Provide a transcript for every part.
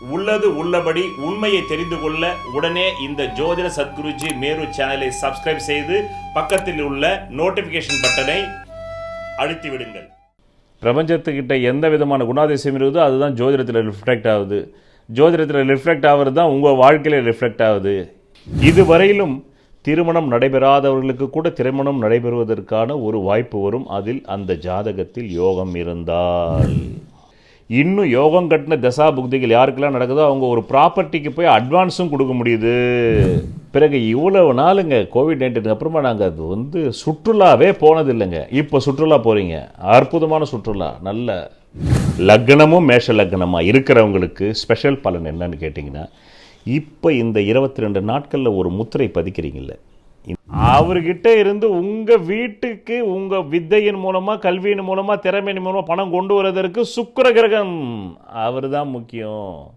உள்ளது உள்ளபடி உண்மையை தெரிந்து கொள்ள உடனே இந்த ஜோதிட சத்குருஜி மேரு சேனலை சப்ஸ்கிரைப் செய்து பக்கத்தில் உள்ள நோட்டிஃபிகேஷன் பட்டனை அழுத்தி விடுங்கள். பிரபஞ்சத்துக்கிட்ட எந்த விதமான குணாதிசயம் இருக்குதோ அதுதான் ஜோதிடத்தில் ரிஃப்ளெக்ட் ஆகுது. ஜோதிடத்தில் ரிஃப்ளெக்ட் ஆகிறது தான் உங்கள் வாழ்க்கையில் ரிஃப்ளெக்ட் ஆகுது. இதுவரையிலும் திருமணம் நடைபெறாதவர்களுக்கு கூட திருமணம் நடைபெறுவதற்கான ஒரு வாய்ப்பு வரும். அதில் அந்த ஜாதகத்தில் யோகம் இருந்தால். இன்னும் யோகம் கட்டின தசா புக்திகள் யாருக்கெல்லாம் நடக்குதோ அவங்க ஒரு ப்ராப்பர்ட்டிக்கு போய் அட்வான்ஸும் கொடுக்க முடியுது. பிறகு இவ்வளவு நாளுங்க கோவிட் நைன்டீனுக்கு அப்புறமா நாங்கள் அது வந்து சுற்றுலாவே போனது இல்லைங்க இப்போ சுற்றுலா போகிறீங்க அற்புதமான சுற்றுலா. நல்ல லக்னமும் மேஷ லக்னமாக இருக்கிறவங்களுக்கு ஸ்பெஷல் பலன் என்னன்னு கேட்டிங்கன்னா இப்போ இந்த இருபத்தி ரெண்டு நாட்களில் ஒரு முத்திரை பதிக்கிறீங்கள்ல அவர்கிட்ட இருந்து உங்க வீட்டுக்கு உங்க வித்தையின் மூலமா கல்வியின் மூலமா திறமையின் மூலமா பணம் கொண்டு வருவதற்கு சுக்கிர கிரகம் அவர்தான் முக்கியம்.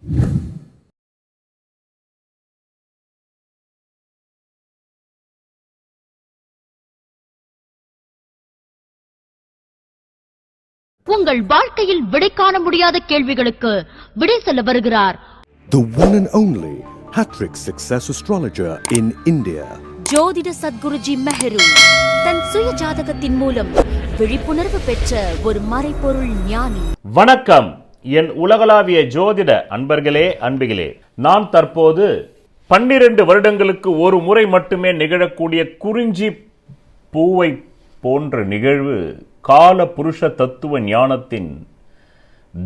உங்கள் வாழ்க்கையில் விடை காண முடியாத கேள்விகளுக்கு விடை சொல்ல வருகிறார். The one and only Hattrick Success Astrologer in India. ஜோதிட சத்குருஜி மெஹரு தன் சுய ஜாதகத்தின் மூலம் விழிப்புணர்வு பெற்ற ஒரு மறைபொருள் ஞானி. வணக்கம். என் உலகளாவிய ஜோதிட அன்பர்களே அன்பிகளே. நான் தற்போது பன்னிரண்டு வருடங்களுக்கு ஒரு முறை மட்டுமே நிகழக்கூடிய குறிஞ்சி பூவை போன்ற நிகழ்வு கால புருஷ தத்துவ ஞானத்தின்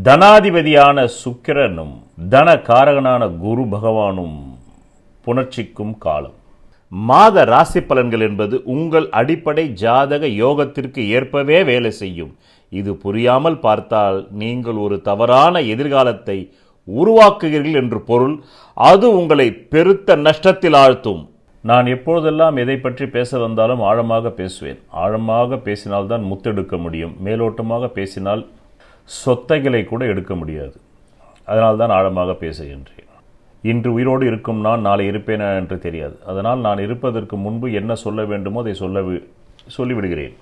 தனாதிபதியான சுக்கிரனும் தன காரகனான குரு பகவானும் புணர்ச்சிக்கும் காலம். மாத ராசி பலன்கள் என்பது உங்கள் அடிப்படை ஜாதக யோகத்திற்கு ஏற்பவே வேலை செய்யும். இது புரியாமல் பார்த்தால் நீங்கள் ஒரு தவறான எதிர்காலத்தை உருவாக்குகிறீர்கள் என்று பொருள். அது உங்களை பெருத்த நஷ்டத்தில் ஆழ்த்தும். நான் எப்பொழுதெல்லாம் எதை பற்றி பேச வந்தாலும் ஆழமாக பேசுவேன். ஆழமாக பேசினால்தான் முத்தெடுக்க முடியும். மேலோட்டமாக பேசினால் சொத்தைகளை கூட எடுக்க முடியாது. அதனால்தான் ஆழமாக பேசுகின்றேன். இன்று உயிரோடு இருக்கும் நான் நாளை இருப்பேனா என்று தெரியாது. அதனால் நான் இருப்பதற்கு முன்பு என்ன சொல்ல வேண்டுமோ அதை சொல்ல வி- சொல்லிவிடுகிறேன்.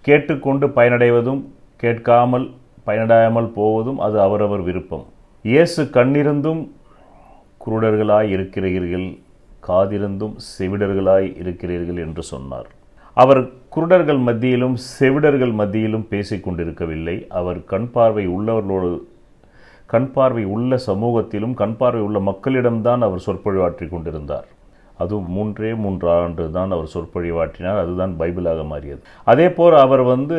கேட்டுக்கொண்டு பயனடைவதும் கேட்காமல் பயனடையாமல் போவதும் அது அவரவர் விருப்பம். இயேசு கண்ணிருந்தும் குருடர்களாய் இருக்கிறீர்கள் காதிருந்தும் செவிடர்களாய் இருக்கிறீர்கள் என்று சொன்னார். அவர் குருடர்கள் மத்தியிலும் செவிடர்கள் மத்தியிலும் பேசிக்கொண்டிருக்கவில்லை. அவர் கண் பார்வை உள்ளவர்களோடு கண் பார்வை உள்ள சமூகத்திலும் கண் பார்வை உள்ள மக்களிடம்தான் அவர் சொற்பொழிவாற்றிக் கொண்டிருந்தார். அதுவும் மூன்றே மூன்று ஆண்டு தான் அவர் சொற்பொழிவாற்றினார். அதுதான் பைபிளாக மாறியது. அதே போல் அவர் வந்து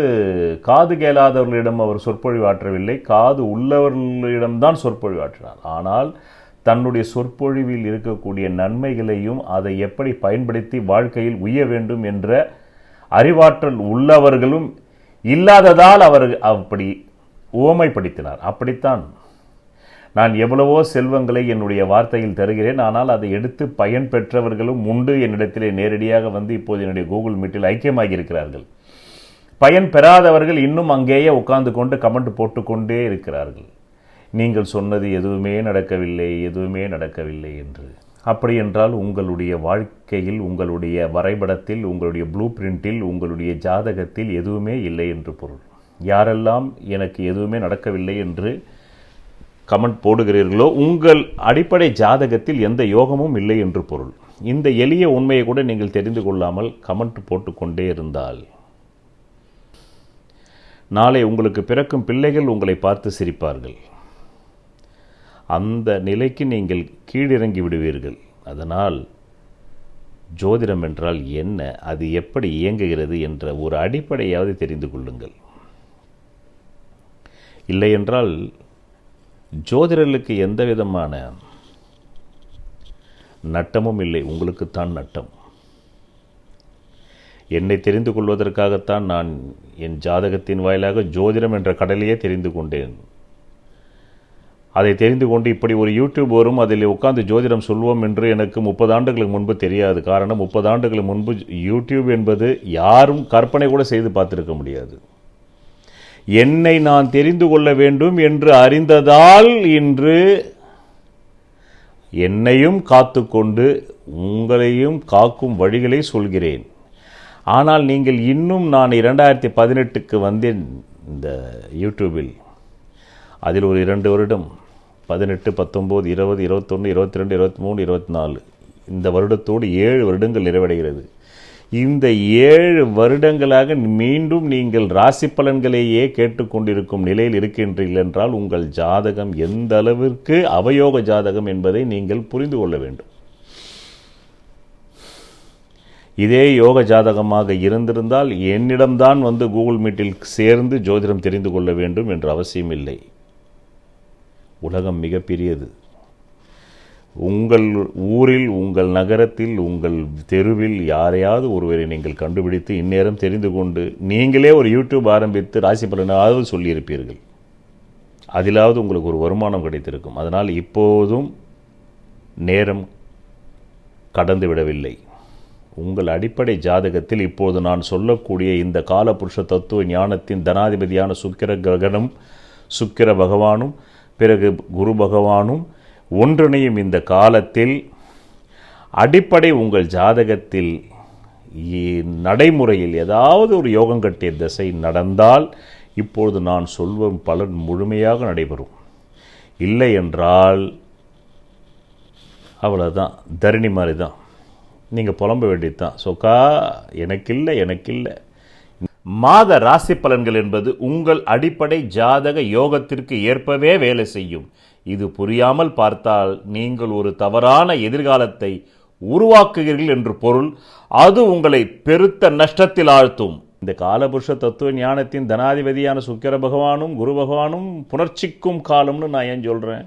காது கேளாதவர்களிடம் அவர் சொற்பொழிவாற்றவில்லை. காது உள்ளவர்களிடம்தான் சொற்பொழிவாற்றினார். ஆனால் தன்னுடைய சொற்பொழிவில் இருக்கக்கூடிய நன்மைகளையும் அதை எப்படி பயன்படுத்தி வாழ்க்கையில் உய்ய வேண்டும் என்ற அறிவாற்றல் உள்ளவர்களும் இல்லாததால் அவர் அப்படி உவமைப்படுத்தினார் அப்படித்தான் நான் எவ்வளவோ செல்வங்களை என்னுடைய வார்த்தையில் தருகிறேன் ஆனால் அதை எடுத்து பயன் பெற்றவர்களும் உண்டு. என்னிடத்திலே நேரடியாக வந்து இப்போது என்னுடைய கூகுள் மீட்டில் ஐக்கியமாகி இருக்கிறார்கள் பயன் பெறாதவர்கள் இன்னும் அங்கேயே உட்கார்ந்து கொண்டு கமெண்ட் போட்டுக்கொண்டே இருக்கிறார்கள். நீங்கள் சொன்னது எதுவுமே நடக்கவில்லை எதுவுமே நடக்கவில்லை என்று. அப்படி என்றால் உங்களுடைய வாழ்க்கையில் உங்களுடைய வரைபடத்தில் உங்களுடைய ப்ளூ பிரிண்டில் உங்களுடைய ஜாதகத்தில் எதுவுமே இல்லை என்று பொருள். யாரெல்லாம் எனக்கு எதுவுமே நடக்கவில்லை என்று கமெண்ட் போடுகிறீர்களோ உங்கள் அடிப்படை ஜாதகத்தில் எந்த யோகமும் இல்லை என்று பொருள். இந்த எளிய உண்மையை கூட நீங்கள் தெரிந்து கொள்ளாமல் கமெண்ட் போட்டுக்கொண்டே இருந்தால். நாளை உங்களுக்கு பிறக்கும் பிள்ளைகள் உங்களை பார்த்து சிரிப்பார்கள். அந்த நிலைக்கு நீங்கள் கீழிறங்கி விடுவீர்கள். அதனால் ஜோதிடம் என்றால் என்ன? அது எப்படி இயங்குகிறது என்ற ஒரு அடிப்படையாவது தெரிந்து கொள்ளுங்கள். இல்லையென்றால் ஜோதிடர்களுக்கு எந்த விதமான நட்டமும் இல்லை. உங்களுக்குத்தான் நட்டம். என்னை தெரிந்து கொள்வதற்காகத்தான் நான் என் ஜாதகத்தின் வாயிலாக ஜோதிடம் என்ற கடலையே தெரிந்து கொண்டேன். அதை தெரிந்து கொண்டு இப்படி ஒரு யூடியூப் வரும் அதில் உட்காந்து ஜோதிடம் சொல்வோம் என்று எனக்கு முப்பது ஆண்டுகளுக்கு முன்பு தெரியாது. காரணம் முப்பது ஆண்டுகளுக்கு முன்பு யூடியூப் என்பது யாரும் கற்பனை கூட செய்து பார்த்துருக்க முடியாது. என்னை நான் தெரிந்து கொள்ள வேண்டும் என்று அறிந்ததால் இன்று என்னையும் காத்துக்கொண்டு உங்களையும் காக்கும் வழிகளை சொல்கிறேன். ஆனால் நீங்கள் இன்னும் நான் இரண்டாயிரத்தி பதினெட்டுக்கு வந்தேன் இந்த யூடியூபில். அதில் ஒரு இரண்டு வருடம் பதினெட்டு பத்தொம்போது இருபது இருபத்தொன்று இருபத்தி ரெண்டு இருபத்தி மூணு இருபத்தி நாலு இந்த வருடத்தோடு ஏழு வருடங்கள் நிறைவடைகிறது. இந்த ஏழு வருடங்களாக மீண்டும் நீங்கள் ராசி பலன்களையே கேட்டுக்கொண்டிருக்கும் நிலையில் இருக்கின்றீர்கள் என்றால் உங்கள் ஜாதகம் எந்த அளவிற்கு அவயோக ஜாதகம் என்பதை நீங்கள் புரிந்து கொள்ள வேண்டும். இதே யோக ஜாதகமாக இருந்திருந்தால் என்னிடம்தான் வந்து கூகுள் மீட்டில் சேர்ந்து ஜோதிடம் தெரிந்து கொள்ள வேண்டும் என்ற அவசியம் இல்லை. உலகம் மிகப்பெரியது உங்கள் ஊரில் உங்கள் நகரத்தில் உங்கள் தெருவில் யாரையாவது ஒருவரை நீங்கள் கண்டுபிடித்து இந்நேரம் தெரிந்து கொண்டு நீங்களே ஒரு யூடியூப் ஆரம்பித்து ராசி பலனாவது சொல்லியிருப்பீர்கள். அதிலாவது உங்களுக்கு ஒரு வருமானம் கிடைத்திருக்கும். அதனால் இப்போதும் நேரம் கடந்து விடவில்லை. உங்கள் அடிப்படை ஜாதகத்தில் இப்போது நான் சொல்லக்கூடிய இந்த காலபுருஷ தத்துவ ஞானத்தின் தனாதிபதியான சுக்கிர கிரகணம் சுக்கிர பகவானும் பிறகு குரு பகவானும் ஒன்றிணையும் இந்த காலத்தில் அடிப்படை உங்கள் ஜாதகத்தில் நடைமுறையில் ஏதாவது ஒரு யோகம் கட்டிய திசை நடந்தால் இப்பொழுது நான் சொல்வம் பலன் முழுமையாக நடைபெறும். இல்லை என்றால் அவ்வளோதான் தரணி மாதிரி தான் நீங்கள் புலம்ப வேண்டியது தான் சொக்கா எனக்கில்லை எனக்கில்லை. மாத ராசி பலன்கள் என்பது உங்கள் அடிப்படை ஜாதக யோகத்திற்கு ஏற்பவே வேலை செய்யும். இது புரியாமல் பார்த்தால் நீங்கள் ஒரு தவறான எதிர்காலத்தை உருவாக்குகிறீர்கள் என்று பொருள். அது உங்களை பெருத்த நஷ்டத்தில் ஆழ்த்தும். இந்த காலபுருஷ தத்துவ ஞானத்தின் தனாதிபதியான சுக்கிர பகவானும் குரு பகவானும் புணர்ச்சிக்கும் காலம்னு நான் ஏன் சொல்கிறேன்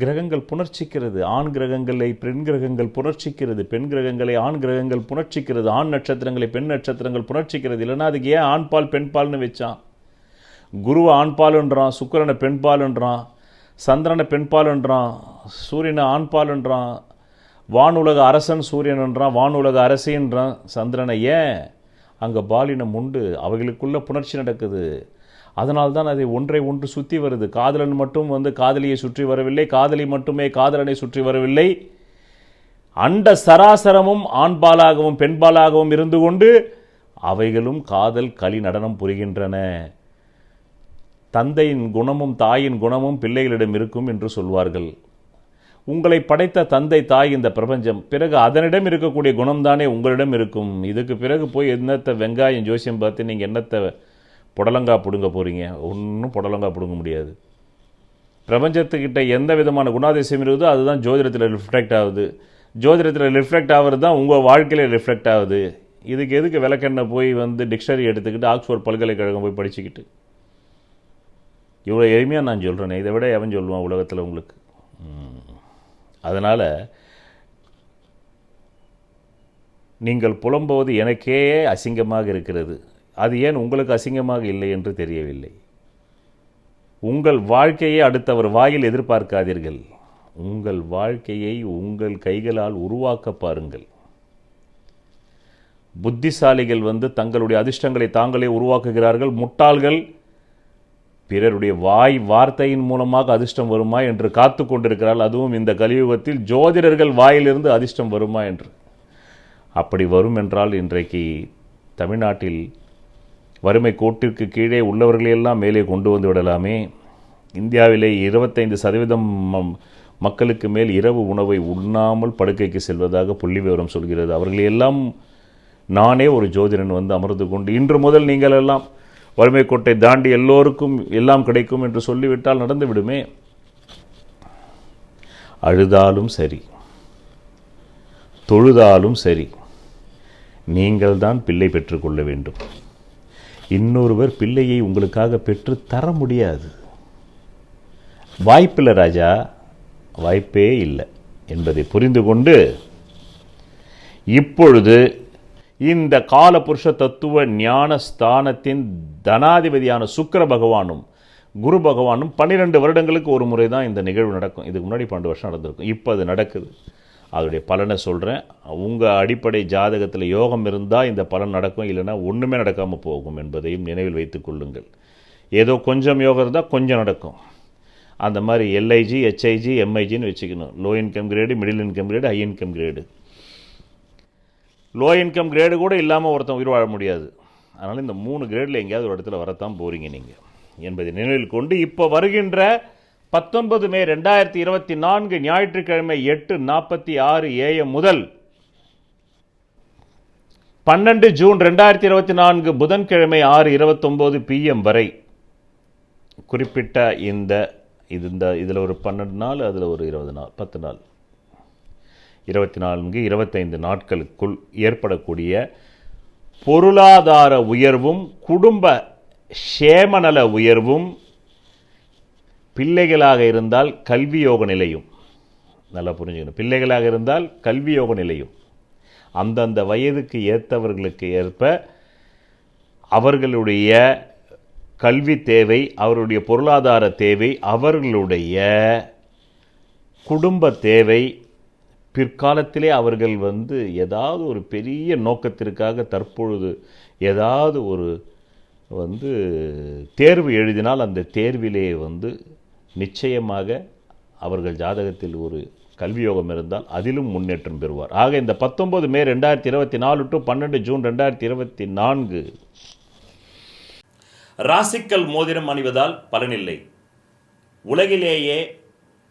கிரகங்கள் புணர்ச்சிக்கிறது. ஆண் கிரகங்களை பெண் கிரகங்கள் புணர்ச்சிக்கிறது. பெண் கிரகங்களை ஆண் கிரகங்கள் புணர்ச்சிக்கிறது. ஆண் நட்சத்திரங்களை பெண் நட்சத்திரங்கள் புணர்ச்சிக்கிறது. இல்லைன்னா அதுக்கு ஏன் ஆண் பால் பெண் பால்னு வச்சான்? குருவை ஆண் பாலுன்றான் சுக்கிரனை பெண் பாலுன்றான் சந்திரனை பெண்பாலுன்றான் சூரியனை ஆண்பாலுன்றான் வானுலக அரசன் சூரியன்ன்றான் வானுலக அரசின்றான் சந்திரனை ஏன்? அங்கே பாலினம் உண்டு அவைகளுக்குள்ள புணர்ச்சி நடக்குது. அதனால்தான் அதை ஒன்றை ஒன்று சுற்றி வருது. காதலன் மட்டும் வந்து காதலியை சுற்றி வரவில்லை காதலி மட்டுமே காதலனை சுற்றி வரவில்லை. அண்ட சராசரமும் ஆண்பாலாகவும் பெண்பாலாகவும் இருந்து கொண்டு அவைகளும் காதல் களி நடனம் புரிகின்றன. தந்தையின் குணமும் தாயின் குணமும் பிள்ளைகளிடம் இருக்கும் என்று சொல்வார்கள். உங்களை படைத்த தந்தை தாய் இந்த பிரபஞ்சம். பிறகு அதனிடம் இருக்கக்கூடிய குணம்தானே உங்களிடம் இருக்கும். இதுக்கு பிறகு போய் என்னத்தை வெங்காயம் ஜோசியம் பார்த்து நீங்கள் என்னத்தை புடலங்காய் பிடுங்க போகிறீங்க ஒன்றும் புடலங்காய் பிடுங்க முடியாது. பிரபஞ்சத்துக்கிட்ட எந்த விதமான குணாதிசயம் இருக்குதோ அதுதான் ஜோதிடத்தில் ரிஃப்ளெக்ட் ஆகுது. ஜோதிடத்தில் ரிஃப்ளெக்ட் ஆகிறது தான் உங்கள் வாழ்க்கையில் ரிஃப்ளெக்ட் ஆகுது. இதுக்கு எதுக்கு விளக்கெண்ணை போய் வந்து டிக்ஷனரி எடுத்துக்கிட்டு ஆக்ஸ்போர்ட் பல்கலைக்கழகம் போய் படிச்சுக்கிட்டு? இவ்வளோ எளிமையாக நான் சொல்கிறேனே இதை விட எவன் சொல்லுவான் உலகத்தில் உங்களுக்கு? அதனால் நீங்கள் புலம்போது எனக்கே அசிங்கமாக இருக்கிறது. அது ஏன் உங்களுக்கு அசிங்கமாக இல்லை என்று தெரியவில்லை. உங்கள் வாழ்க்கையை அடுத்தவர் வாயில் எதிர்பார்க்காதீர்கள். உங்கள் வாழ்க்கையை உங்கள் கைகளால் உருவாக்க பாருங்கள். புத்திசாலிகள் வந்து தங்களுடைய அதிர்ஷ்டங்களை தாங்களே உருவாக்குகிறார்கள். முட்டாள்கள் பிறருடைய வாய் வார்த்தையின் மூலமாக அதிர்ஷ்டம் வருமா என்று காத்து கொண்டிருக்கிறாள். அதுவும் இந்த கலியுகத்தில் ஜோதிடர்கள் வாயிலிருந்து அதிர்ஷ்டம் வருமா என்று. அப்படி வரும் என்றால் இன்றைக்கு தமிழ்நாட்டில் வறுமை கோட்டிற்கு கீழே உள்ளவர்களையெல்லாம் மேலே கொண்டு வந்து விடலாமே. இந்தியாவிலே இருபத்தைந்து சதவீதம் மக்களுக்கு மேல் இரவு உணவை உண்ணாமல் படுக்கைக்கு செல்வதாக புள்ளி விவரம் சொல்கிறது. அவர்களையெல்லாம் நானே ஒரு ஜோதிடன் வந்து அமர்ந்து கொண்டு இன்று முதல் நீங்கள் எல்லாம் வறுமை கோட்டை தாண்டி எல்லோருக்கும் எல்லாம் கிடைக்கும் என்று சொல்லிவிட்டால் நடந்து விடுமே. அழுதாலும் சரி தொழுதாலும் சரி நீங்கள் தான் பிள்ளை பெற்றுக்கொள்ள வேண்டும். இன்னொருவர் பிள்ளையை உங்களுக்காக பெற்று தர முடியாது. வாய்ப்பில்லை ராஜா வாய்ப்பே இல்லை என்பதை புரிந்து கொண்டு இப்பொழுது இந்த காலபுருஷ தத்துவ ஞான ஸ்தானத்தின் தனாதிபதியான சுக்கிர பகவானும் குரு பகவானும் பன்னிரெண்டு வருடங்களுக்கு ஒரு முறை தான் இந்த நிகழ்வு நடக்கும். இதுக்கு முன்னாடி பன்னெண்டு வருஷம் நடந்திருக்கும். இப்போ அது நடக்குது. அதோடைய பலனை சொல்கிறேன் உங்கள் அடிப்படை ஜாதகத்தில் யோகம் இருந்தால் இந்த பலன் நடக்கும். இல்லைன்னா ஒன்றுமே நடக்காமல் போகும் என்பதையும் நினைவில் வைத்து கொள்ளுங்கள். ஏதோ கொஞ்சம் யோகம் இருந்தால் கொஞ்சம் நடக்கும். அந்த மாதிரி எல்ஐஜி ஹெச்ஐஜி எம்ஐஜின்னு வச்சுக்கணும். Low income grade middle income grade high income grade low income grade கூட இல்லாமல் ஒருத்தன் உயிர் வாழ முடியாது. அதனால் இந்த மூணு கிரேடில் எங்கேயாவது ஒரு இடத்துல வரத்தான் போகிறீங்க நீங்கள் என்பதை நினைவில் கொண்டு இப்போ வருகின்ற பத்தொன்பது மே ரெண்டாயிரத்தி இருபத்தி நான்கு ஞாயிற்றுக்கிழமை எட்டு நாற்பத்தி ஆறு ஏஎம் முதல் பன்னெண்டு ஜூன் ரெண்டாயிரத்தி இருபத்தி நான்கு புதன்கிழமை ஆறு இருபத்தொம்போது பிஎம் வரை குறிப்பிட்ட இந்த இது இந்த இதில் ஒரு பன்னெண்டு நாள் அதில் ஒரு இருபது நாள் பத்து நாள். இருபத்தி நான்கு இருபத்தைந்து நாட்களுக்குள் ஏற்படக்கூடிய பொருளாதார உயர்வும் குடும்ப சேமநல உயர்வும் பிள்ளைகளாக இருந்தால் கல்வியோக நிலையும். நல்லா புரிஞ்சுக்கணும். பிள்ளைகளாக இருந்தால் கல்வியோக நிலையும். அந்தந்த வயதுக்கு ஏற்றவர்களுக்கு ஏற்ப அவர்களுடைய கல்வி தேவை அவருடைய பொருளாதார தேவை அவர்களுடைய குடும்ப தேவை பிற்காலத்திலே அவர்கள் வந்து ஏதாவது ஒரு பெரிய நோக்கத்திற்காக தற்பொழுது ஏதாவது ஒரு வந்து தேர்வு எழுதினால் அந்த தேர்விலே வந்து நிச்சயமாக அவர்கள் ஜாதகத்தில் ஒரு கல்வியோகம் இருந்தால் அதிலும் முன்னேற்றம் பெறுவார். ஆக இந்த பத்தொன்பது மே ரெண்டாயிரத்தி இருபத்தி நாலு டு பன்னெண்டு ஜூன் ரெண்டாயிரத்தி இருபத்தி நான்கு ராசிக்கல் மோதிரம் அணிவதால் பலனில்லை. உலகிலேயே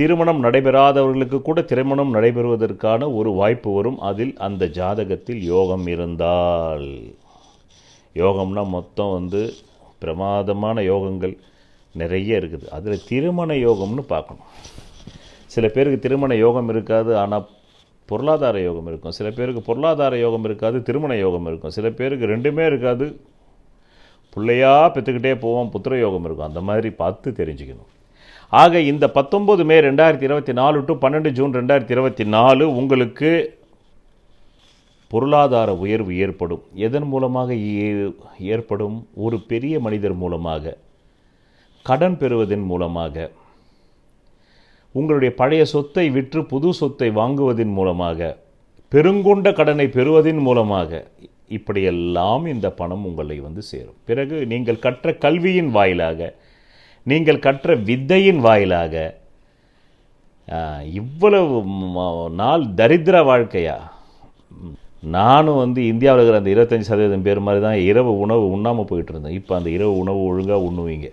திருமணம் நடைபெறாதவர்களுக்கு கூட திருமணம் நடைபெறுவதற்கான ஒரு வாய்ப்பு வரும். அதில் அந்த ஜாதகத்தில் யோகம் இருந்தால். யோகம்னா மொத்தம் வந்து பிரமாதமான யோகங்கள் நிறைய இருக்குது. அதில் திருமண யோகம்னு பார்க்கணும். சில பேருக்கு திருமண யோகம் இருக்காது ஆனால் பொருளாதார யோகம் இருக்கும். சில பேருக்கு பொருளாதார யோகம் இருக்காது திருமண யோகம் இருக்கும். சில பேருக்கு ரெண்டுமே இருக்காது. பிள்ளையாக பெற்றுக்கிட்டே போவோம் புத்திர யோகம் இருக்கும். அந்த மாதிரி பார்த்து தெரிஞ்சுக்கணும். ஆக இந்த பத்தொம்பது மே ரெண்டாயிரத்தி இருபத்தி நாலு டு பன்னெண்டு ஜூன் ரெண்டாயிரத்தி இருபத்தி நாலு உங்களுக்கு பொருளாதார உயர்வு ஏற்படும். எதன் மூலமாக ஏ- ஏற்படும்? ஒரு பெரிய மனிதர் மூலமாக. கடன் பெறுவதன் மூலமாக. உங்களுடைய பழைய சொத்தை விற்று புது சொத்தை வாங்குவதன் மூலமாக. பெருங்கொண்ட கடனை பெறுவதன் மூலமாக. இப்படியெல்லாம் இந்த பணம் உங்களை வந்து சேரும். பிறகு நீங்கள் கற்ற கல்வியின் வாயிலாக நீங்கள் கற்ற வித்தையின் வாயிலாக இவ்வளவு நாள் தரித்திர வாழ்க்கையா? நானும் வந்து இந்தியாவில் இருக்கிற அந்த இருபத்தஞ்சி சதவீதம் பேர் மாதிரி தான் இரவு உணவு உண்ணாமல் போயிட்டு இருந்தேன். இப்போ அந்த இரவு உணவு ஒழுங்காக உண்ணுவீங்க.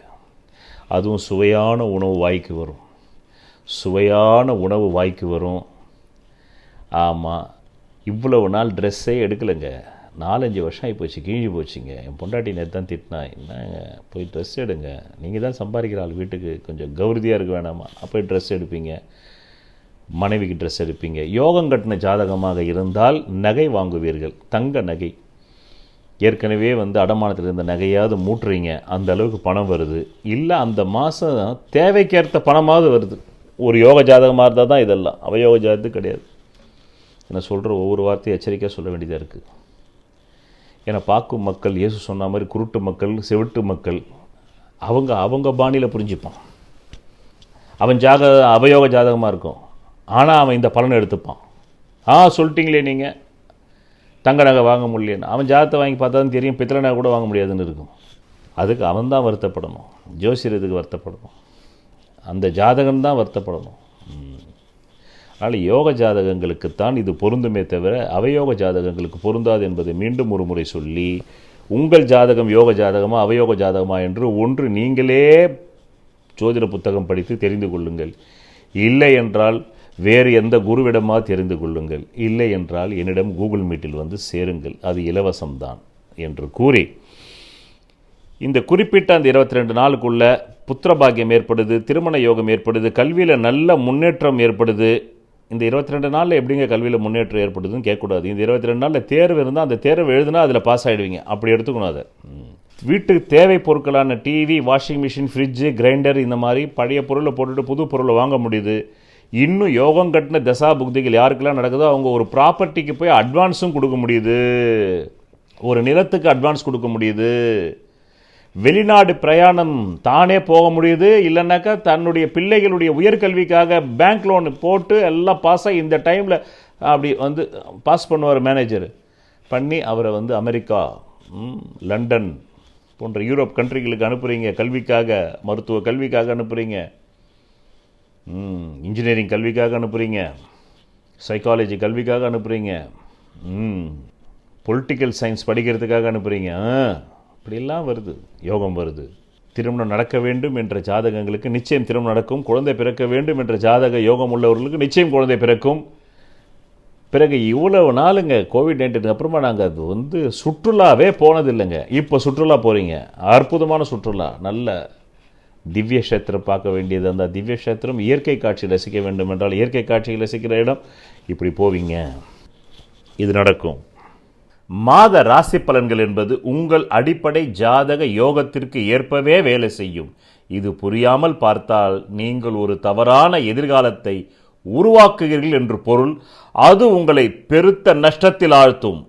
அதுவும் சுவையான உணவு வாய்க்கு வரும். சுவையான உணவு வாய்க்கு வரும். ஆமாம் இவ்வளவு நாள் ட்ரெஸ்ஸே எடுக்கலைங்க. நாலஞ்சு வருஷம் ஆகி போச்சு போச்சுங்க. என் பொண்டாட்டி நேற்று தான் திட்டினா என்னங்க போய் ட்ரெஸ் எடுங்க. நீங்கள் தான் சம்பாதிக்கிற ஆள் வீட்டுக்கு கொஞ்சம் கௌரதியாக இருக்க வேணாமா? அப்போ ட்ரெஸ் எடுப்பீங்க. மனைவிக்கு ட்ரெஸ் எடுப்பீங்க. யோகம் கட்டின ஜாதகமாக இருந்தால் நகை வாங்குவீர்கள். தங்க நகை. ஏற்கனவே வந்து அடமானத்தில் இருந்த நகையாவது மூட்டுறீங்க. அந்த அளவுக்கு பணம் வருது. இல்லை அந்த மாதம் தேவைக்கேற்ற பணமாவது வருது. ஒரு யோக ஜாதகமாக இருந்தால் தான் இதெல்லாம். அவயோக ஜாதகம் கிடையாது. நான் சொல்கிற ஒவ்வொரு வார்த்தையும் எச்சரிக்கையாக சொல்ல வேண்டியதாக இருக்குது ஏன்னா பார்க்கும் மக்கள் இயேசு சொன்ன மாதிரி குருட்டு மக்கள் செவிட்டு மக்கள் அவங்க அவங்க பாணியில் புரிஞ்சுப்பான். அவன் ஜாக அவயோக ஜாதகமாக இருக்கும். ஆனால் அவன் இந்த பலனை எடுத்துப்பான். ஆ சொல்லிட்டீங்களே நீங்கள் தங்க நகை வாங்க முடியலன்னு. அவன் ஜாதகத்தை வாங்கி பார்த்தா தான் தெரியும் பித்தளை நகை கூட வாங்க முடியாதுன்னு இருக்கும். அதுக்கு அவன் தான் வருத்தப்படணும். ஜோசியத்துக்கு வருத்தப்படணும்? அந்த ஜாதகம் தான் வருத்தப்படணும். அதனால் யோக ஜாதகங்களுக்குத்தான் இது பொருந்துமே தவிர அவயோக ஜாதகங்களுக்கு பொருந்தாது என்பதை மீண்டும் ஒரு முறை சொல்லி உங்கள் ஜாதகம் யோக ஜாதகமா அவயோக ஜாதகமா என்று ஒன்று நீங்களே ஜோதிட புத்தகம் படித்து தெரிந்து கொள்ளுங்கள். இல்லை என்றால் வேறு எந்த குருவிடமாக தெரிந்து கொள்ளுங்கள். இல்லை என்றால் என்னிடம் கூகுள் மீட்டில் வந்து சேருங்கள். அது இலவசம்தான் என்று கூறி இந்த குறிப்பிட்ட அந்த இருபத்தி ரெண்டு நாளுக்குள்ள புத்திரபாகியம் ஏற்படுது திருமண யோகம் ஏற்படுது கல்வியில் நல்ல முன்னேற்றம் ஏற்படுது இந்த இருபத்தி ரெண்டு நாளில் எப்படிங்க கல்வியில் முன்னேற்றம் ஏற்படுதுன்னு கேட்கக்கூடாது. இந்த இருபத்தி ரெண்டு நாளில் தேர்வு இருந்தால் அந்த தேர்வு எழுதுனா அதில் பாஸ் ஆகிடுவீங்க அப்படி எடுத்துக்கணும் அதை. வீட்டுக்கு தேவை பொருட்களான TV washing machine fridge grinder இந்த மாதிரி பழைய பொருளை போட்டுட்டு புது பொருளை வாங்க முடியுது. இன்னும் யோகம் கட்டின தசா புக்திகள் யாருக்கெல்லாம் நடக்குதோ அவங்க ஒரு ப்ராப்பர்ட்டிக்கு போய் அட்வான்ஸும் கொடுக்க முடியுது. ஒரு நிலத்துக்கு அட்வான்ஸ் கொடுக்க முடியுது. வெளிநாடு பிரயாணம் தானே போக முடியுது. இல்லைன்னாக்கா தன்னுடைய பிள்ளைகளுடைய உயர்கல்விக்காக பேங்க் லோன் போட்டு எல்லாம் பாஸ் ஆகி இந்த டைமில் அப்படி வந்து பாஸ் பண்ணுவார் மேனேஜர் பண்ணி அவரை வந்து அமெரிக்கா ம், லண்டன் போன்ற யூரோப் கண்ட்ரிகளுக்கு அனுப்புகிறீங்க கல்விக்காக மருத்துவ கல்விக்காக அனுப்புகிறீங்க இன்ஜினியரிங் கல்விக்காக அனுப்புகிறீங்க சைக்காலஜி கல்விக்காக அனுப்புகிறீங்க ம் பொலிட்டிக்கல் சயின்ஸ் படிக்கிறதுக்காக அனுப்புகிறீங்க இப்படியெல்லாம் வருது. யோகம் வருது. திருமணம் நடக்க வேண்டும் என்ற ஜாதகங்களுக்கு நிச்சயம் திருமணம் நடக்கும். குழந்தை பிறக்க வேண்டும் என்ற ஜாதக யோகம் உள்ளவர்களுக்கு நிச்சயம் குழந்தை பிறக்கும். பிறகு இவ்வளவு நாளுங்க கோவிட் நைன்டீன் அப்புறமா நாங்கள் அது வந்து சுற்றுலாவே போனதில்லைங்க. இப்போ சுற்றுலா போகிறீங்க அற்புதமான சுற்றுலா. நல்ல திவ்ய கஷேத்திரம் பார்க்க வேண்டியது அந்த திவ்ய கஷேத்திரம் இயற்கை காட்சி ரசிக்க வேண்டும் என்றால் இயற்கை காட்சியை ரசிக்கிற இடம். இப்படி போவீங்க. இது நடக்கும். மாத ராசி பலன்கள் என்பது உங்கள் அடிப்படை ஜாதக யோகத்திற்கு ஏற்பவே வேலை செய்யும். இது புரியாமல் பார்த்தால் நீங்கள் ஒரு தவறான எதிர்காலத்தை உருவாக்குகிறீர்கள் என்று பொருள். அது உங்களை பெருத்த நஷ்டத்தில் ஆழ்த்தும்.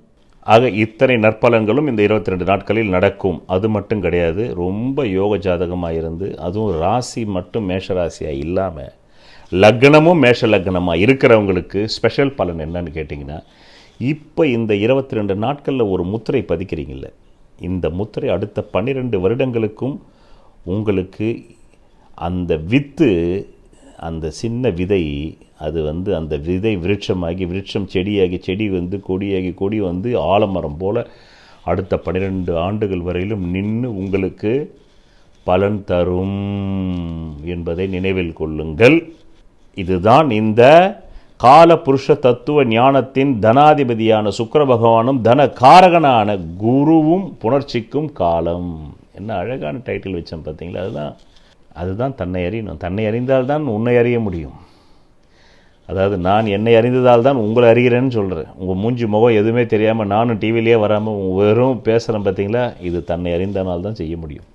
ஆக இத்தனை நற்பலன்களும் இந்த இருபத்தி ரெண்டு நாட்களில் நடக்கும். அது மட்டும் கிடையாது ரொம்ப யோக ஜாதகமாக இருந்து அதுவும் ராசி மட்டும் மேஷ ராசியாக இல்லாமல் லக்னமும் மேஷ லக்னமாக இருக்கிறவங்களுக்கு ஸ்பெஷல் பலன் என்னன்னு கேட்டிங்கன்னா இப்போ இந்த இருபத்தி ரெண்டு நாட்களில் ஒரு முத்திரை பதிக்கிறீங்கள இந்த முத்திரை அடுத்த பன்னிரெண்டு வருடங்களுக்கும் உங்களுக்கு அந்த வித்து அந்த சின்ன விதை அது வந்து அந்த விதை விருட்சமாகி விருட்சம் செடியாகி செடி வந்து கொடியாகி கொடி வந்து ஆலமரம் போல் அடுத்த பன்னிரெண்டு ஆண்டுகள் வரையிலும் நின்று உங்களுக்கு பலன் தரும் என்பதை நினைவில் கொள்ளுங்கள். இதுதான் இந்த கால புருஷ தத்துவ ஞானத்தின் தனாதிபதியான சுக்கர பகவானும் தன காரகனான குருவும் புணர்ச்சிக்கும் காலம். என்ன அழகான டைட்டில் வச்சேன் பார்த்தீங்களா அதுதான் அதுதான் தன்னை அறியணும். தன்னை அறிந்தால்தான் உன்னை அறிய முடியும். அதாவது நான் என்னை அறிந்ததால் தான் உங்களை அறிகிறேன்னு சொல்கிறேன் உங்கள் மூஞ்சி முகம் எதுவுமே தெரியாமல் நானும் டிவிலேயே வராமல் வெறும் பேசுகிறேன் பார்த்தீங்களா இது தன்னை அறிந்தனால் தான் செய்ய முடியும்.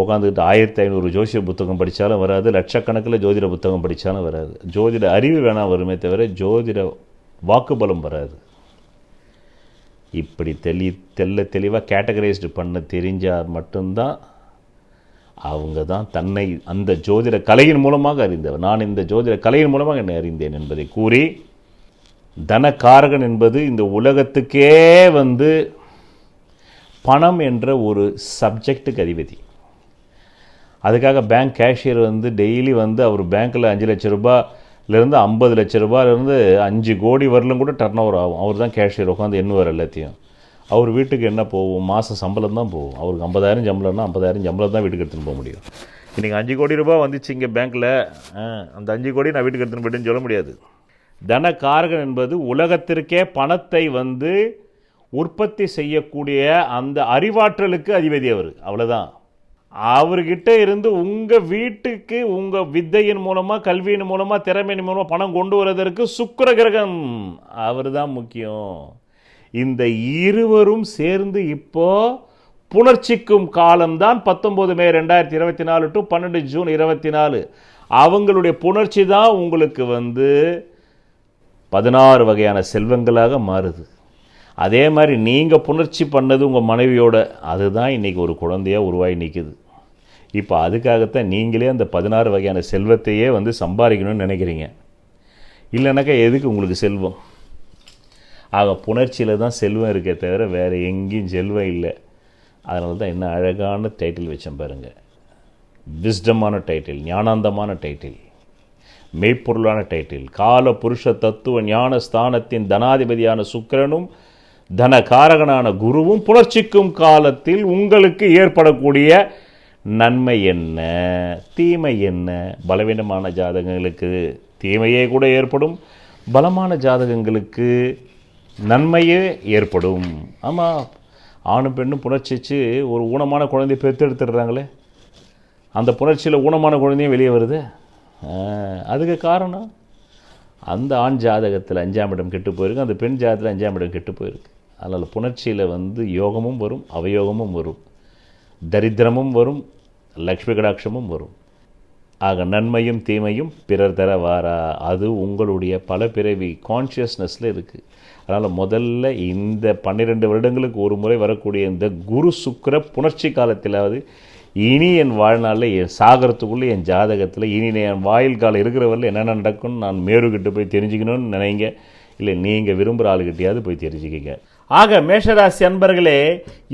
உட்காந்துக்கிட்டு ஆயிரத்தி ஐநூறு ஜோசிய புத்தகம் படித்தாலும் வராது லட்சக்கணக்கில் ஜோதிட புத்தகம் படித்தாலும் வராது. ஜோதிட அறிவு வேணாம் வருமே தவிர ஜோதிட வாக்குபலம் வராது. இப்படி தெளி தெல்ல தெளிவாக கேட்டகரைஸ்டு பண்ண தெரிஞ்சால் மட்டும்தான் அவங்க தான் தன்னை அந்த ஜோதிட கலையின் மூலமாக அறிந்தவர். நான் இந்த ஜோதிட கலையின் மூலமாக என்னை அறிந்தேன் என்பதை கூறி தனக்காரகன் என்பது இந்த உலகத்துக்கே வந்து பணம் என்ற ஒரு சப்ஜெக்டுக்கு அதிபதி. அதுக்காக பேங்க் கேஷியர் வந்து டெய்லி வந்து அவர் பேங்க்கில் அஞ்சு லட்ச ரூபாயிலேருந்து ஐம்பது லட்ச ரூபாயிலேருந்து அஞ்சு கோடி வரலும் கூட டர்ன் ஓவர் ஆகும். அவர் தான் கேஷியர் உட்காந்து எண்ணுவார் எல்லாத்தையும். அவர் வீட்டுக்கு என்ன போகும்? மாத சம்பளம் தான் போகும். அவருக்கு ஐம்பதாயிரம் சம்பளம்னா ஐம்பதாயிரம் சம்பளம் தான் வீட்டுக்கு எடுத்துன்னு போக முடியும். இன்றைக்கி அஞ்சு கோடி ரூபாய் வந்துச்சு இங்கே பேங்க்கில் அந்த அஞ்சு கோடி நான் வீட்டுக்கு எடுத்துன்னு போயிட்டுன்னு சொல்ல முடியாது. தனகாரகன் என்பது உலகத்திற்கே பணத்தை வந்து உற்பத்தி செய்யக்கூடிய அந்த அறிவாற்றலுக்கு அதிபதி அவர். அவ்வளோதான் அவர்கிட்ட இருந்து உங்கள் வீட்டுக்கு உங்கள் வித்தையின் மூலமாக கல்வியின் மூலமாக திறமையின் மூலமாக பணம் கொண்டு வருவதற்கு சுக்கர கிரகம். அவர் தான் முக்கியம். இந்த இருவரும் சேர்ந்து இப்போ புணர்ச்சிக்கும் காலம்தான் பத்தொம்போது மே ரெண்டாயிரத்தி இருபத்தி நாலு டு பன்னெண்டு ஜூன் இருபத்தி நாலு. அவங்களுடைய புணர்ச்சி தான் உங்களுக்கு வந்து பதினாறு வகையான செல்வங்களாக மாறுது. அதே மாதிரி நீங்கள் புணர்ச்சி பண்ணது உங்கள் மனைவியோட அதுதான் இன்றைக்கி ஒரு குழந்தையாக உருவாகி நிற்குது இப்போ அதுக்காகத்தான் நீங்களே அந்த பதினாறு வகையான செல்வத்தையே வந்து சம்பாதிக்கணும்னு நினைக்கிறீங்க. இல்லைனாக்கா எதுக்கு உங்களுக்கு செல்வம்? ஆக புணர்ச்சியில் தான் செல்வம் இருக்கே தவிர வேறு எங்கேயும் செல்வம் இல்லை. அதனால தான் என்ன அழகான டைட்டில் வச்சேன் பாருங்கள் விஸ்டமான டைட்டில் ஞானாந்தமான டைட்டில் மெய்ப்பொருளான டைட்டில் கால புருஷ தத்துவ ஞான ஸ்தானத்தின் தனாதிபதியான சுக்கிரனும் தனகாரகனான குருவும் புணர்ச்சிக்கும் காலத்தில் உங்களுக்கு ஏற்படக்கூடிய நன்மை என்ன? தீமை என்ன? பலவீனமான ஜாதகங்களுக்கு தீமையே கூட ஏற்படும். பலமான ஜாதகங்களுக்கு நன்மையே ஏற்படும். ஆமாம் ஆணும் பெண்ணும் புணர்ச்சிச்சு ஒரு ஊனமான குழந்தைய பெற்றெடுத்துடுறாங்களே அந்த புணர்ச்சியில் ஊனமான குழந்தையும் வெளியே வருது. அதுக்கு காரணம்? அந்த ஆண் ஜாதகத்தில் அஞ்சாம் இடம் கெட்டு போயிருக்கு அந்த பெண் ஜாதகத்தில் அஞ்சாம் இடம் கெட்டு போயிருக்கு. அதனால் புணர்ச்சியில் வந்து யோகமும் வரும் அவயோகமும் வரும். தரித்திரமும் வரும் லக்ஷ்மி கடாட்சமும் வரும். ஆக நன்மையும் தீமையும் பிறர் தர வாரா. அது உங்களுடைய பல பிறவி கான்ஷியஸ்னஸில் இருக்குது அதனால் முதல்ல இந்த பன்னிரெண்டு வருடங்களுக்கு ஒரு முறை வரக்கூடிய இந்த குரு சுக்கர புணர்ச்சி காலத்திலாவது இனி என் வாழ்நாளில் என் சாகரத்துக்குள்ளே என் ஜாதகத்தில் இனி என் வாயில் காலம் இருக்கிற வரல என்னென்ன நடக்கும்னு நான் மேருகிட்ட போய் தெரிஞ்சுக்கணும்னு நினைங்க. இல்லை நீங்கள் விரும்புகிற ஆளுக்கிட்டையாவது போய் தெரிஞ்சுக்கிங்க. ஆக மேஷராசி அன்பர்களே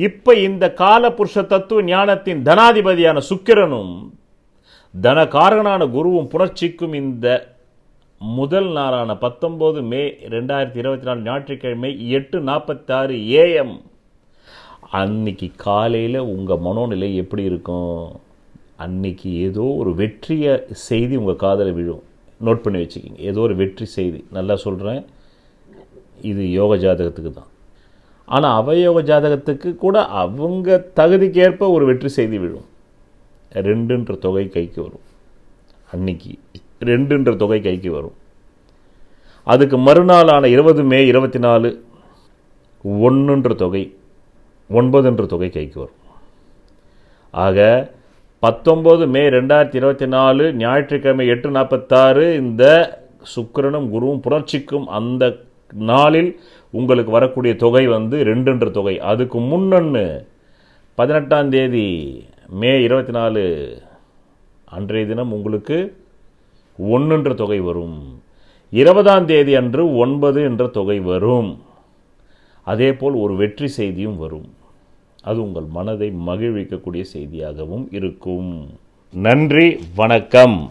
இப்போ இந்த கால புருஷ தத்துவ ஞானத்தின் தனாதிபதியான சுக்கிரனும் தனகாரகனான குருவும் புணர்ச்சிக்கும் இந்த முதல் நாளான பத்தொம்போது மே ரெண்டாயிரத்தி இருபத்தி நாலு ஞாயிற்றுக்கிழமை எட்டு நாற்பத்தாறு ஏஎம் அன்னைக்கு காலையில் உங்கள் மனோநிலை எப்படி இருக்கும்? அன்னைக்கு ஏதோ ஒரு வெற்றிய செய்தி உங்கள் காதலை விழும். நோட் பண்ணி வச்சுக்கிங்க. ஏதோ ஒரு வெற்றி செய்தி. நல்லா சொல்கிறேன் இது யோக ஜாதகத்துக்கு தான். ஆனால் அவயோக ஜாதகத்துக்கு கூட அவங்க தகுதிக்கேற்ப ஒரு வெற்றி செய்தி விழும். ரெண்டுன்ற தொகை கைக்கு வரும். அன்னைக்கு ரெண்டுன்ற தொகை கைக்கு வரும். அதுக்கு மறுநாளான இருபது மே இருபத்தி நாலு ஒன்றுன்ற தொகை ஒன்பதுன்ற தொகை கைக்கு வரும். ஆக பத்தொம்பது மே ரெண்டாயிரத்தி இருபத்தி நாலு ஞாயிற்றுக்கிழமை எட்டு நாற்பத்தாறு இந்த சுக்கரனும் குருவும் புரட்சிக்கும் அந்த நாளில் உங்களுக்கு வரக்கூடிய தொகை வந்து ரெண்டுன்ற தொகை. அதுக்கு முன்னொன்று பதினெட்டாம் தேதி மே இருபத்தி நாலு அன்றைய தினம் உங்களுக்கு ஒன்றுன்ற தொகை வரும். இருபதாம் தேதி அன்று ஒன்பது என்ற தொகை வரும். அதேபோல் ஒரு வெற்றி செய்தியும் வரும். அது உங்கள் மனதை மகிழ்விக்கக்கூடிய செய்தியாகவும் இருக்கும். நன்றி வணக்கம்.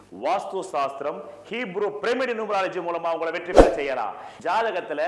வாஸ்து சாஸ்திரம் ஹீப்ரூ பிரமிடு நியூமராலஜி மூலமா உங்களை வெற்றி பெற செய்யலாம். ஜாதகத்துல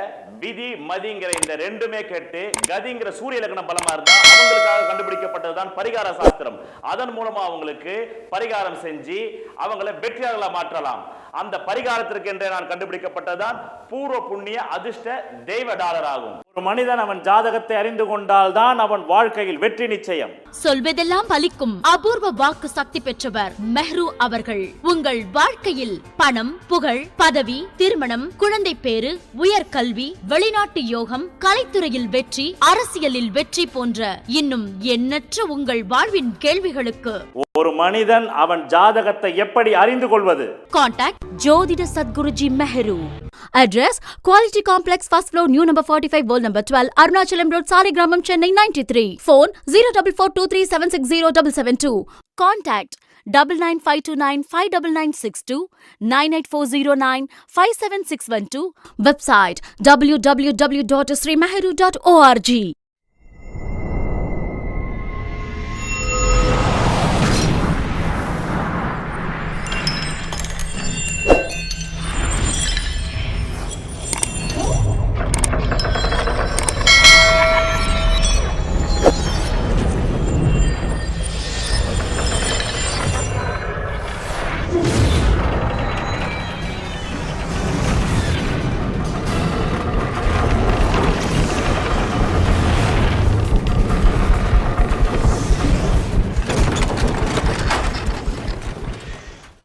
விதி மதிங்கிற இந்த ரெண்டுமே கேட்டு கதிங்கிற சூரிய லக்னம் பலமா இருந்தா அவங்களுக்காக கண்டுபிடிக்க சொல்லப்பட்டதுதான் பரிகார சாஸ்திரம். அதன் மூலமா அவங்களுக்கு பரிகாரம் செஞ்சு அவங்களை வெற்றியாளர்களா மாற்றலாம். அந்த பரிகாரத்திற்கு என்றே நான் கண்டுபிடிக்கப்பட்டதுதான் பூர்வ புண்ணிய அதிர்ஷ்ட தெய்வ டாலர் ஆகும் ஒரு மனிதன் அவன் ஜாதகத்தை அறிந்து கொண்டால் தான் அவன் வாழ்க்கையில் வெற்றி நிச்சயம். சொல்வதெல்லாம் பலிக்கும் அபூர்வ வாக்கு சக்தி பெற்றவர் மெஹ்ரு அவர்கள். உங்கள் வாழ்க்கையில் பணம் புகழ் பதவி திருமணம் குழந்தை பேரு உயர்கல்வி வெளிநாட்டு யோகம் கலைத்துறையில் வெற்றி அரசியலில் வெற்றி போன்ற இன்னும் என்ன எண்ணற்ற உங்கள் வாழ்வின் கேள்விகளுக்கு. ஒரு மனிதன் அவன் ஜாதகத்தை எப்படி அறிந்து கொள்வது? கான்டாக்ட் ஜோதிட Satguruji Meheru address quality complex first floor new number forty five old number twelve Arunachalam road Saligramam Chennai ninety three phone zero double four two three seven six zero double seven two contact double nine five two nine five double nine six two nine eight four zero nine five seven six one two website W W W dot Sri Meheru dot ORG